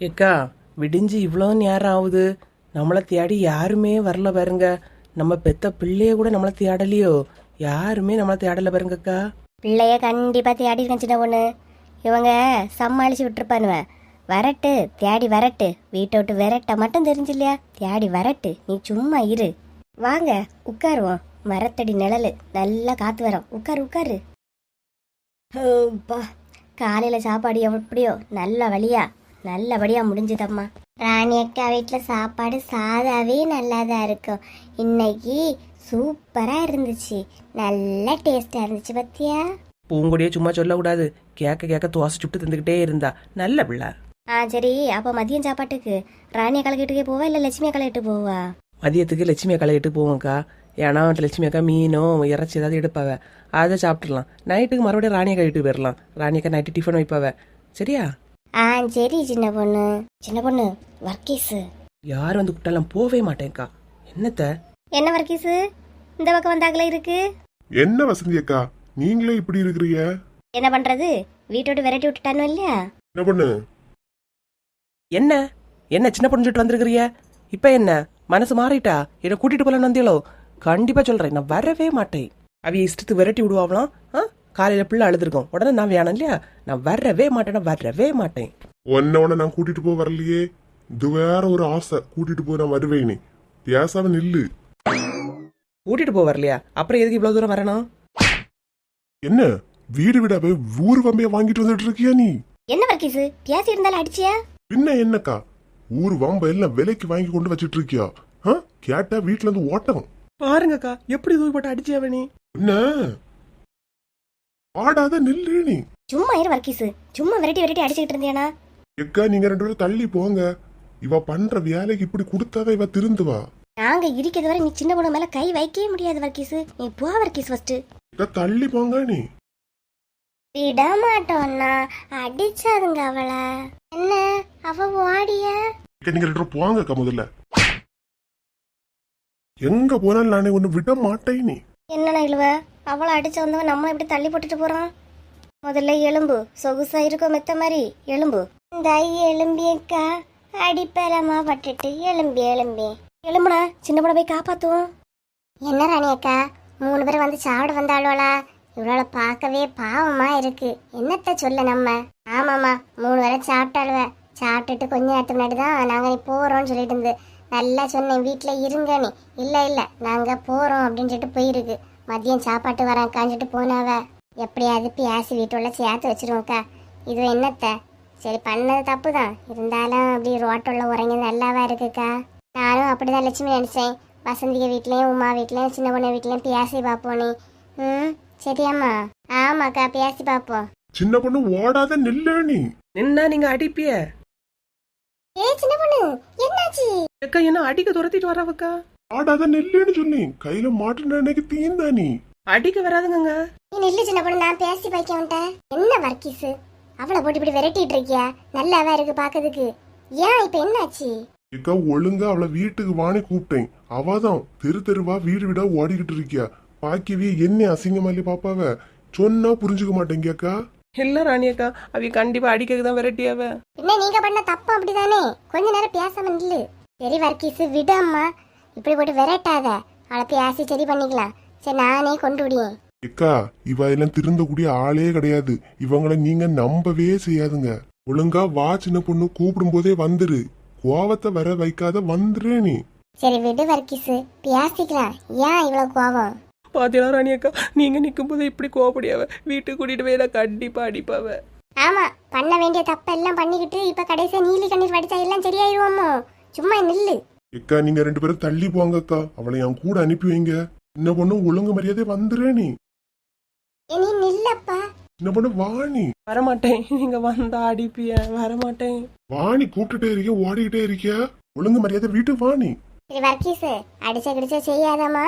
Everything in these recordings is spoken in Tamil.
ஏக்கா விடிஞ்சு இவ்வளோ நேரம் ஆகுது நம்மளை தேடி யாருமே வரல பாருங்க. நம்ம பெத்த பிள்ளைய கூட நம்மளை தேடலையோ? யாருமே நம்மளை தேடல பாருங்கக்கா. பிள்ளைய கண்டிப்பா தேடி இருக்கேன் சின்ன பொண்ணு. இவங்க சமாளிச்சு விட்டுருப்பானுவ. வரட்டு தேடி வரட்டு. வீட்டை விட்டு விரட்ட மட்டும் தெரிஞ்சு இல்லையா தேடி வரட்டு. நீ சும்மா இரு. வாங்க உட்காருவோம். மரத்தடி நிழலு. நல்லா காத்து வரோம். உட்காரு உட்காரு. அப்பா. காலையில சாப்பாடு எப்படியோ? நல்ல வழியா. நல்லபடியா முடிஞ்சுதம்மா. ராணி அக்கா வீட்டில் சாப்பாடு சாதாவே நல்லா தான் இருக்கும். இன்னைக்கு சூப்பரா இருந்துச்சு. நல்ல டேஸ்டா இருந்துச்சு பத்தியா? பூங்கொடியே சும்மா சொல்லக்கூடாது. கேட்க கேட்க தோசை சுட்டு தந்துக்கிட்டே இருந்தா நல்ல பிள்ளை. ஆ சரி அப்ப மதியம் சாப்பாட்டுக்கு ராணி அக்கா வீட்டுக்கே போவா இல்ல லட்சுமி அக்கா வீட்டுக்கு போவா? மதியத்துக்கு லட்சுமி அக்கா இட்டு போவோம்க்கா. ஏன்னா லட்சுமி அக்கா மீனோ இறைச்சி ஏதாவது எடுப்பாவ. அதை சாப்பிட்றலாம் நைட்டுக்கு மறுபடியும் ராணி அக்கா வீட்டுக்கு போயிடலாம் ராணி அக்கா நைட்டு டிஃபன் வைப்பாவ. சரியா? ஆ சரி சின்ன பொண்ணு. சின்ன பொண்ணு வர்க்கீஸ் யார் வந்து கூப்பிட்டாலும் போவே மாட்டேன்க்கா. என்னத்த? என்ன வர்க்கீஸ் இந்த பக்கம் வந்தாங்களே இருக்கு. என்ன வசந்தி அக்கா? நீங்களே இப்படி இருக்கிறீங்க? என்ன பண்றது? வீட்டோட விரட்டி விட்டுட்டானோ இல்லையா? என்ன பண்ணு. என்ன? என்ன சின்ன பொண்ணு சொல்லிட்டு வந்திருக்கிறிய இப்ப என்ன? மனசு மாறிட்டா? என்ன கூட்டிட்டு போலான்னு வந்தியலோ கண்டிப்பா சொல்றேன். நான் வரவே மாட்டேன். அவிய இஷ்டத்துக்கு விரட்டி விடுவாங்களாம் ஆ? காலையில பிள்ளை அழுதுருக்கோம். உடனே நான் வேணும் இல்லையா? நான் வரவே மாட்டேன் நான் வரவே மாட்டேன். உன்ன உடனே நான் கூட்டிட்டு போக வரலையே. இது வேற ஒரு ஆசை. கூட்டிட்டு போய் நான் வருவேனே பேசாம நில்லு. கூட்டிட்டு போக வரலையா? அப்புறம் எதுக்கு இவ்வளவு தூரம் வரணும்? என்ன? வீடு வீடா போய் ஊர் வம்பைய வாங்கிட்டு வந்துட்டு இருக்கியா நீ? என்ன வர்க்கீஸ் பேசி இருந்தாலும் அடிச்சியா? பின்ன என்னக்கா? ஊர் வம்ப எல்லாம் விலைக்கு வாங்கி கொண்டு வச்சிட்டு இருக்கியா? ஆ? கேட்டா வீட்டுல இருந்து ஓட்டம். பாருங்கக்கா எப்படி தூக்கி போட்டு அடிச்சியாவ நீ? என்ன? ஆடாத நில்லு நீ. சும்மா இரு வர்க்கீஸ். சும்மா விரட்டி விரட்டி அடிச்சுக்கிட்டு இருந்தியானா? எக்கா நீங்க ரெண்டு பேரும் தள்ளி போங்க. இவ பண்ற வேலைக்கு இப்படி கொடுத்தாதான் இவ திருந்துவா. நாங்க இருக்கிறது வரை நீ சின்ன பொண்ணு மேல கை வைக்கவே முடியாது வர்க்கீஸ். நீ போ வர்க்கீஸ் ஃபர்ஸ்ட் எக்கா தள்ளி போங்க நீ. விட மாட்டோம்னா அடிச்சாதுங்க அவளை. என்ன அவ ஓடிய? எக்கா நீங்க ரெண்டு பேரும் போங்க அக்கா முதல்ல. எங்க போனாலும் நானே ஒண்ணு விட மாட்டேன் நீ. என்னண்ணா இழுவ? அவளை அடிச்ச வந்தவன் நம்ம இப்படி தள்ளி போட்டுட்டு போறான்? முதல்ல எலும்பு சொகுசா இருக்கும் மெத்த மாதிரி. எலும்பு இந்த எலும்பியக்கா அடிப்பலமா பட்டுட்டு எலும்பி எலும்பி எலும்புனா சின்ன படம் போய் காப்பாத்துவோம். என்ன ராணி அக்கா மூணு பேர் வந்து சாப்பிட வந்தாளுவலா இவளோட பார்க்கவே பாவமா இருக்கு. என்னத்த சொல்ல நம்ம? ஆமாம்மா மூணு பேரை சாப்பிட்டாளுவ. சாப்பிட்டுட்டு கொஞ்ச நேரத்துக்கு முன்னாடி தான் நாங்கள் நீ போகிறோம்னு சொல்லிட்டு இருந்து. நல்லா சொன்னேன் வீட்டில் இருங்க நீ. இல்லை இல்லை நாங்கள் போகிறோம் அப்படின்னு சொல்லிட்டு போயிருக்கு. மதியம் சாப்பாட்டு வரேன் காஞ்சிட்டு போனாவ. எப்படியாவது பேசி வீட்டுள்ள சேர்த்து வச்சிருவோம்க்கா. இது என்னத்த? சரி பண்ணது தப்பு தான் இருந்தாலும் அப்படி ரோட்டுள்ள உறங்கி நல்லாவா இருக்குக்கா? நானும் அப்படிதான் லட்சுமி நினைச்சேன். வசந்திக வீட்லயும் உமா வீட்லயும் சின்ன பொண்ணு வீட்லயும் பேசி பார்ப்போம் நீ. ம் சரியாம்மா ஆமாக்கா பேசி பார்ப்போம். சின்ன பொண்ணு ஓடாத நில்லு நீ. நின்னா நீங்க அடிப்பிய? ஏ சின்ன பொண்ணு என்னாச்சு? அக்கா என்ன அடிக்க துரத்திட்டு வரவக்கா? ஆடாத நில்லுன்னு சொன்னேன். கையில மாட்டுன அன்னைக்கு தீந்தா நீ. அடிக்க வராதுங்க நீ நில்லு சின்ன பொண்ணு நான் பேசி பாய்க்க வந்துட்டேன். என்ன வர்க்கீஸ்? அவளை போட்டு இப்படி விரட்டிட்டு இருக்கியா? நல்லாவா இருக்கு பாக்குறதுக்கு ஏன் இப்ப என்னாச்சு? எக்கா ஒழுங்கா அவளை வீட்டுக்கு வாணி கூப்பிட்டேன். அவதான் தெரு தெருவா வீடு வீடா ஓடிக்கிட்டு இருக்கியா? பாக்கியவே என்ன அசிங்கமா இல்லையா பாப்பாவ. சொன்னா புரிஞ்சுக்க மாட்டேங்கியாக்கா இல்ல ராணி அக்கா அவி கண்டிப்பா அடிக்கக்கு தான் விரட்டியாவ. என்ன நீங்க பண்ண தப்பு அப்படிதானே? கொஞ்ச நேரம் பேசாம நில்லு. சரி வர்க்கீஸ் விடு அம்மா இப்படி போட்டு விரட்டாத. அவளை பேசி சரி பண்ணிக்கலாம். சரி நானே கொண்டு விடியேன் எக்கா இவ எல்லாம் திருந்தக்கூடிய ஆளே கிடையாது. இவங்கள நீங்க நம்பவே செய்யாதுங்க. ஒழுங்கா வா சின்ன பொண்ணு கூப்பிடும் போதே வந்துரு. கோவத்தை வர வைக்காத வந்துரு நீ. சரி விடு வர்க்கீஸ் பேசிக்கலாம் ஏன் இவ்வளவு கோவம்? பாத்தீங்களா ராணி அக்கா நீங்க நிக்கும் போது இப்படி கோவப்படியாவ. வீட்டுக்கு கூட்டிட்டு போய் நான் கண்டிப்பா அடிப்பாவ. ஆமா பண்ண வேண்டிய தப்பெல்லாம் பண்ணிக்கிட்டு இப்ப கடைசியா நீலி கண்ணீர் வடிச்சா எல்லாம் சரியாயிருவோமோ? சும்மா நில்லு. எக்கா நீங்க ரெண்டு பேரும் தள்ளி போங்க அக்கா அவளை என் கூட அனுப்பி வைங்க. சின்ன பொண்ணு ஒழுங்கு மரியாதை வந்துரு நீ. ஏ, நீ நில்லப்பா. சின்ன பொண்ணு வா நீ. வரமாட்டேன். நீங்க வந்தா அடிப்பிய வரமாட்டேன். வாணி கூப்பிட்டுட்டே இருக்கியா ஓடிக்கிட்டே இருக்கியா? ஒழுங்கு மரியாதை வீட்டுக்கு வாணி சரி வர்க்கீஸ் அடிச்சா கிடிச்சா செய்யாதம்மா.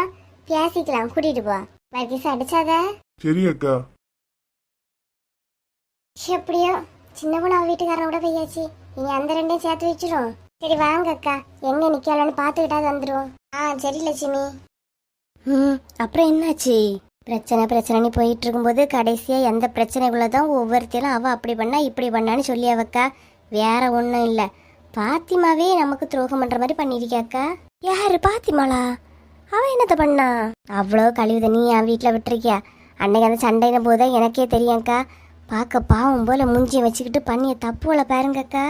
பேசிக்கலாம் கூட்டிட்டு போ. வர்க்கீஸ் அடிச்சாத. சரி அக்கா. எப்படியோ சின்ன பொண்ணு அவ வீட்டுக்காரனோட போயாச்சு. இனி அந்த ரெண்டையும் சேர்த்து வச்சிரும். சரி வாங்க அக்கா. எங்க நிக்கலாம்னு பாத்துக்கிட்டாது வந்துடும் ஆ சரி லட்சுமி. ம் அப்புறம் என்னாச்சு? பிரச்சனை பிரச்சனைன்னு போயிட்டு இருக்கும்போது கடைசியா எந்த பிரச்சனைக்குள்ளதான் ஒவ்வொருத்தையும் அவ அப்படி பண்ணா இப்படி பண்ணான்னு சொல்லி அவக்கா வேற ஒன்றும் இல்லை. பாத்திமாவே நமக்கு துரோகம் பண்ற மாதிரி பண்ணிருக்கியாக்கா யாரு பாத்திமாளா அவ என்னத்த பண்ணா? அவ்வளோ கழிவு தண்ணி என் வீட்டில் விட்டுருக்கியா? அன்னைக்கு அந்த சண்டைன போதே எனக்கே தெரியும்க்கா பார்க்க பாவம் போல மூஞ்சியை வச்சுக்கிட்டு பண்ணிய தப்புல பாருங்கக்கா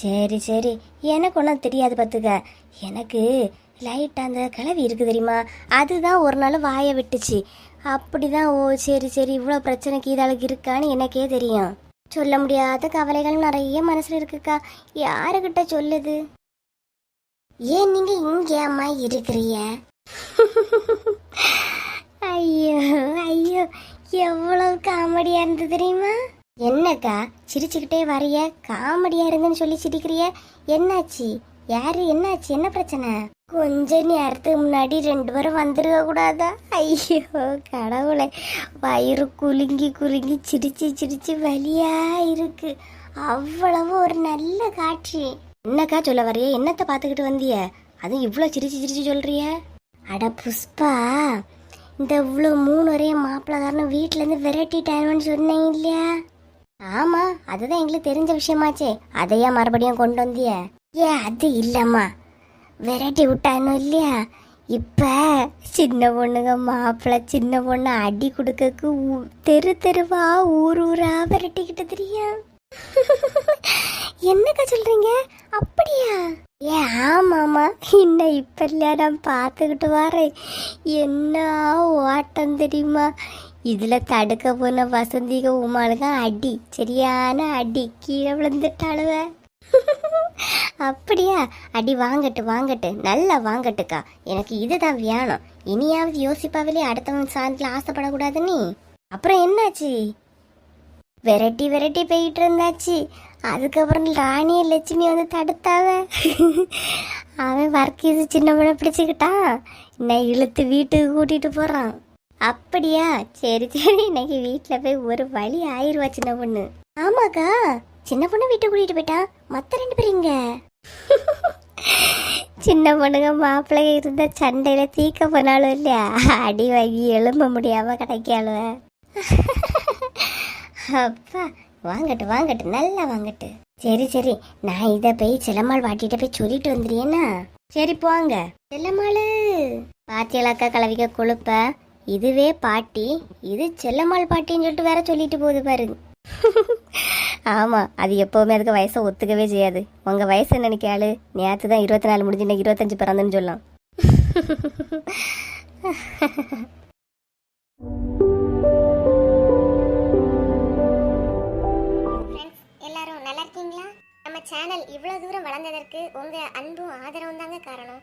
சரி சரி. எனக்கு ஒன்றும் தெரியாது பார்த்துக்க எனக்கு லைட்டாக அந்த கிளவி இருக்குது தெரியுமா? அதுதான் ஒரு நாள் வாயை விட்டுச்சு. அப்படிதான் ஓ சரி சரி. இவ்வளோ பிரச்சனைக்கு இதாளுக்கு இருக்கான்னு எனக்கே தெரியும். சொல்ல முடியாத கவலைகள் நிறைய மனசில் இருக்குக்கா. யாருக்கிட்ட சொல்லுது? ஏன் நீங்கள் இங்கேம்மா இருக்கிறீங்க? ஐயோ ஐயோ. எவ்வளவு காமெடியாக இருந்தது தெரியுமா? என்னக்கா சிரிச்சுக்கிட்டே வரைய காமெடியா இருந்துன்னு சொல்லி சிரிக்கிறிய என்னாச்சு? யாரு? என்னாச்சு? என்ன பிரச்சனை? கொஞ்ச நேரத்துக்கு முன்னாடி ரெண்டு பேரும் வந்துருக்க கூடாதா? ஐயோ கடவுளை. வயிறு குலுங்கி குலுங்கி சிரிச்சு சிரிச்சு வலியா இருக்கு. அவ்வளவு ஒரு நல்ல காட்சி. என்னக்கா சொல்ல வரைய என்னத்தை பார்த்துக்கிட்டு வந்திய? அதுவும் இவ்வளோ சிரிச்சு சிரிச்சு சொல்றிய அட புஷ்பா இந்த இவ்வளோ மூணு ஒரே மாப்பிள்ளக்காரனும் வீட்டிலேருந்து விரட்டிட்டானுன்னு சொன்னேன் இல்லையா? ஆமா அதுதான் எங்களுக்கு தெரிஞ்ச விஷயமாச்சே. அதையா மறுபடியும் கொண்டு வந்திய? ஏ அது இல்லம்மா. விரட்டி விட்டானோ இல்லையா? இப்ப சின்ன பொண்ணுங்க மாப்பிள்ளை சின்ன பொண்ணு அடி கொடுக்கக்கு ஊ- தெரு தெருவா ஊர் ஊரா விரட்டிக்கிட்டு தெரியும் என்னக்கா சொல்றீங்க? அப்படியா? ஏ ஆமாமா இன்னும் இப்ப இல்லையா? நான் பார்த்துக்கிட்டு வரேன். என்ன ஓட்டம் தெரியுமா? இதில் தடுக்க போன வசந்திக உமாளுக்கு அடி சரியான அடி கீழே விழுந்துட்டாளுவ. அப்படியா? அடி வாங்கட்டு வாங்கட்டு நல்லா வாங்கட்டுக்கா. எனக்கு இதுதான் வேணும் இனியாவது யோசிப்பாவிலே அடுத்தவன் சாந்தில் ஆசைப்படக்கூடாது நீ. அப்புறம் என்னாச்சு? விரட்டி விரட்டி போயிட்டு இருந்தாச்சு அதுக்கப்புறம் ராணி லட்சுமி வந்து தடுத்தாவ. அவன் வர்க்கீஸ் சின்ன பிள்ளை பிடிச்சிக்கிட்டான். இன்னும் இழுத்து வீட்டுக்கு கூட்டிட்டு போறான். அப்படியா? சரி சரி. இன்னைக்கு வீட்டில் போய் ஒரு வழி ஆயிருவா சின்ன பொண்ணு. ஆமாக்கா. சின்ன பொண்ணு வீட்டுக்கு கூட்டிட்டு போயிட்டா? மற்ற ரெண்டு பேரும் இங்க சின்ன பொண்ணுங்க மாப்பிள்ளை இருந்த சண்டையில தீக்க போனாலும் இல்லையா? அடி வாங்கி எழும்ப முடியாம கிடைக்காளுவ. அப்பா வாங்கட்டு வாங்கட்டு. நல்லா வாங்கட்டு. சரி சரி. நான் இதை போய் செல்லம்மாள் வாட்டிட்ட போய் சொல்லிட்டு வந்துடுறேன்னா? சரி போங்க. செல்லம்மாள். பாத்தியலாக்கா கலவிக்க கொழுப்ப? இதுவே பாட்டி இது செல்லம்மாள் பாட்டின்னு சொல்லிட்டு வேற சொல்லிட்டு போகுது பாரு. ஆமா அது எப்பவுமே அதுக்கு வயசை ஒத்துக்கவே செய்யாது. உங்க வயசு நினைக்காளு நேற்று தான் இருபத்தி நாலு முடிஞ்சு இன்னைக்கு இருபத்தஞ்சு பிறந்தன்னு சொல்லலாம். எல்லாரும் நல்லா இருக்கீங்களா? நம்ம சேனல் இவ்வளோ தூரம் வளர்ந்ததற்கு உங்க அன்பும் ஆதரவும் தாங்க காரணம்.